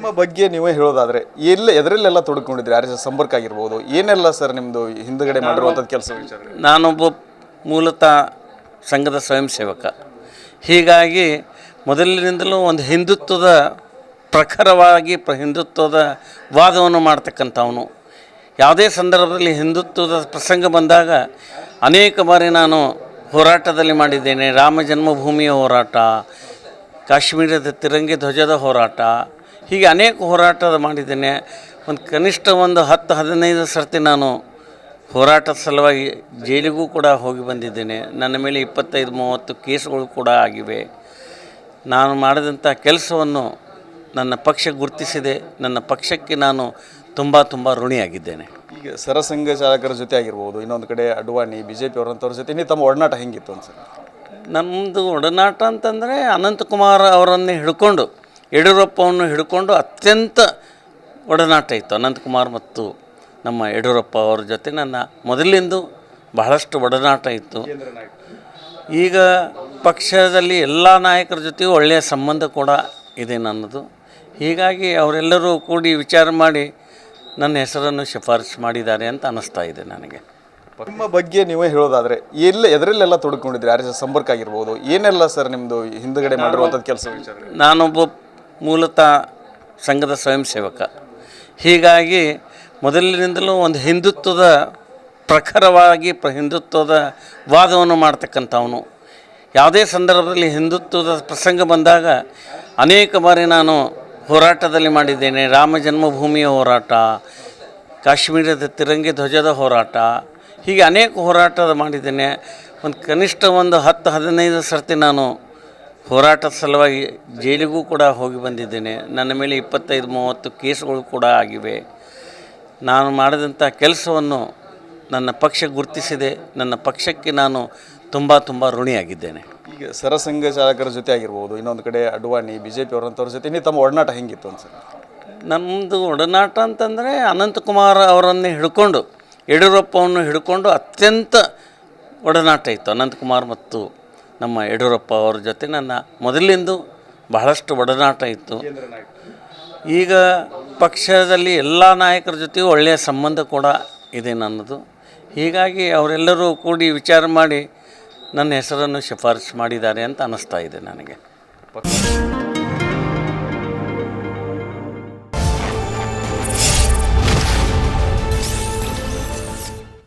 ನಿಮ್ಮ ಬಗ್ಗೆ ನೀವೇ ಹೇಳೋದಾದ್ರೆ ಎಲ್ಲ ಎದರಲ್ಲೆಲ್ಲ ತೊಡ್ಕೊಂಡಿದ್ರಿ? ಯಾರ ಸಂಪರ್ಕ ಆಗಿರ್ಬೋದು. ಏನೆಲ್ಲ ಸರ್ ನಿಮ್ಮದು ಹಿಂದುಗಡೆ ಮಾಡಿರುವಂಥದ್ದು ಕೆಲಸ ವಿಚಾರ ನಾನೊಬ್ಬ ಮೂಲತಃ ಸಂಘದ ಸ್ವಯಂ ಸೇವಕ. ಹೀಗಾಗಿ ಮೊದಲಿನಿಂದಲೂ ಒಂದು ಹಿಂದುತ್ವದ ಪ್ರಖರವಾಗಿ ಪ್ರ ಹಿಂದುತ್ವದ ವಾದವನ್ನು ಮಾಡ್ತಕ್ಕಂಥವನು. ಯಾವುದೇ ಸಂದರ್ಭದಲ್ಲಿ ಹಿಂದುತ್ವದ ಪ್ರಸಂಗ ಬಂದಾಗ ಅನೇಕ ಬಾರಿ ನಾನು ಹೋರಾಟದಲ್ಲಿ ಮಾಡಿದ್ದೇನೆ. ರಾಮ ಜನ್ಮಭೂಮಿಯ ಹೋರಾಟ ಕಾಶ್ಮೀರದ ತಿರಂಗಿ ಧ್ವಜದ ಹೋರಾಟ ಹೀಗೆ ಅನೇಕ ಹೋರಾಟದ ಮಾಡಿದ್ದೇನೆ. ಒಂದು ಕನಿಷ್ಠ ಒಂದು ಹತ್ತು ಹದಿನೈದು ಸರ್ತಿ ನಾನು ಹೋರಾಟದ ಸಲುವಾಗಿ ಜೈಲಿಗೂ ಕೂಡ ಹೋಗಿ ಬಂದಿದ್ದೇನೆ. ನನ್ನ ಮೇಲೆ ಇಪ್ಪತ್ತೈದು ಮೂವತ್ತು ಕೇಸುಗಳು ಕೂಡ ಆಗಿವೆ. ನಾನು ಮಾಡಿದಂಥ ಕೆಲಸವನ್ನು ನನ್ನ ಪಕ್ಷ ಗುರುತಿಸಿದೆ. ನನ್ನ ಪಕ್ಷಕ್ಕೆ ನಾನು ತುಂಬ ತುಂಬ ಋಣಿಯಾಗಿದ್ದೇನೆ. ಈಗ ಸರಸಂಘ ಚಾಲಕರ ಜೊತೆ ಆಗಿರ್ಬೋದು ಇನ್ನೊಂದು ಕಡೆ ಅಡ್ವಾಣಿ ಬಿ ಜೆ ಪಿ ಅವರಂಥವ್ರ ಜೊತೆ ತಮ್ಮ ಒಡನಾಟ ಹೆಂಗಿತ್ತು ಅಂತ ನಮ್ಮದು ಒಡನಾಟ ಅಂತಂದರೆ ಅನಂತಕುಮಾರ್ ಅವರನ್ನೇ ಹಿಡ್ಕೊಂಡು ಯಡಿಯೂರಪ್ಪವನ್ನು ಹಿಡ್ಕೊಂಡು ಅತ್ಯಂತ ಒಡನಾಟ ಇತ್ತು ಅನಂತಕುಮಾರ್ ಮತ್ತು ನಮ್ಮ ಯಡಿಯೂರಪ್ಪ ಅವರ ಜೊತೆ ನನ್ನ ಮೊದಲಿಂದು ಬಹಳಷ್ಟು ಒಡನಾಟ ಇತ್ತು. ಈಗ ಪಕ್ಷದಲ್ಲಿ ಎಲ್ಲ ನಾಯಕರ ಜೊತೆಗೂ ಒಳ್ಳೆಯ ಸಂಬಂಧ ಕೂಡ ಇದೆ ನನ್ನದು. ಹೀಗಾಗಿ ಅವರೆಲ್ಲರೂ ಕೂಡಿ ವಿಚಾರ ಮಾಡಿ ನನ್ನ ಹೆಸರನ್ನು ಶಿಫಾರಸು ಮಾಡಿದ್ದಾರೆ ಅಂತ ಅನ್ನಿಸ್ತಾ ಇದೆ ನನಗೆ. ನಿಮ್ಮ ಬಗ್ಗೆ ನೀವೇ ಹೇಳೋದಾದರೆ ಎಲ್ಲ ಎದರಲ್ಲೆಲ್ಲ ತೊಡ್ಕೊಂಡಿದ್ರಿ ಆರ್ ಎಸ್ ಎಸ್ ಸಂಪರ್ಕ ಆಗಿರ್ಬೋದು ಏನೆಲ್ಲ ಸರ್ ನಿಮ್ಮದು ಹಿಂದುಗಡೆ ಮಾಡಿರುವಂಥದ್ದು ಕೆಲಸ ವಿಚಾರ ನಾನೊಬ್ಬ ಮೂಲತಃ ಸಂಘದ ಸ್ವಯಂ ಸೇವಕ. ಹೀಗಾಗಿ ಮೊದಲಿನಿಂದಲೂ ಒಂದು ಹಿಂದುತ್ವದ ಪ್ರಖರವಾಗಿ ಪ್ರ ಹಿಂದುತ್ವದ ವಾದವನ್ನು ಮಾಡ್ತಕ್ಕಂಥವನು. ಯಾವುದೇ ಸಂದರ್ಭದಲ್ಲಿ ಹಿಂದುತ್ವದ ಪ್ರಸಂಗ ಬಂದಾಗ ಅನೇಕ ಬಾರಿ ನಾನು ಹೋರಾಟದಲ್ಲಿ ಮಾಡಿದ್ದೇನೆ. ರಾಮ ಜನ್ಮಭೂಮಿಯ ಹೋರಾಟ, ಕಾಶ್ಮೀರದ ತಿರಂಗಿ ಧ್ವಜದ ಹೋರಾಟ, ಹೀಗೆ ಅನೇಕ ಹೋರಾಟದ ಮಾಡಿದ್ದೇನೆ. ಒಂದು ಕನಿಷ್ಠ ಒಂದು ಹತ್ತು, ಹದಿನೈದು ಸರ್ತಿ ನಾನು ಹೋರಾಟದ ಸಲುವಾಗಿ ಜೈಲಿಗೂ ಕೂಡ ಹೋಗಿ ಬಂದಿದ್ದೇನೆ. ನನ್ನ ಮೇಲೆ ಇಪ್ಪತ್ತೈದು ಮೂವತ್ತು ಕೇಸುಗಳು ಕೂಡ ಆಗಿವೆ. ನಾನು ಮಾಡಿದಂಥ ಕೆಲಸವನ್ನು ನನ್ನ ಪಕ್ಷ ಗುರುತಿಸಿದೆ. ನನ್ನ ಪಕ್ಷಕ್ಕೆ ನಾನು ತುಂಬ ತುಂಬ ಋಣಿಯಾಗಿದ್ದೇನೆ. ಈಗ ಸರಸಂಘ ಚಾಲಕರ ಜೊತೆ ಆಗಿರ್ಬೋದು ಇನ್ನೊಂದು ಕಡೆ ಅಡ್ವಾಣಿ ಬಿ ಜೆ ಪಿ ಅವರಂಥವ್ರ ಜೊತೆ ತಮ್ಮ ಒಡನಾಟ ಹೆಂಗಿತ್ತು ಅಂತ ನಮ್ಮದು ಒಡನಾಟ ಅಂತಂದರೆ ಅನಂತಕುಮಾರ್ ಅವರನ್ನೇ ಹಿಡ್ಕೊಂಡು ಯಡಿಯೂರಪ್ಪವನ್ನು ಹಿಡ್ಕೊಂಡು ಅತ್ಯಂತ ಒಡನಾಟ ಇತ್ತು ಅನಂತಕುಮಾರ್ ಮತ್ತು ನಮ್ಮ ಯಡಿಯೂರಪ್ಪ ಅವರ ಜೊತೆ ನನ್ನ ಮೊದಲಿಂದು ಬಹಳಷ್ಟು ಒಡನಾಟ ಇತ್ತು. ಈಗ ಪಕ್ಷದಲ್ಲಿ ಎಲ್ಲ ನಾಯಕರ ಜೊತೆಯೂ ಒಳ್ಳೆಯ ಸಂಬಂಧ ಕೂಡ ಇದೆ ನನ್ನದು. ಹೀಗಾಗಿ ಅವರೆಲ್ಲರೂ ಕೂಡಿ ವಿಚಾರ ಮಾಡಿ ನನ್ನ ಹೆಸರನ್ನು ಶಿಫಾರಸು ಮಾಡಿದ್ದಾರೆ ಅಂತ ಅನ್ನಿಸ್ತಾ ಇದೆ ನನಗೆ.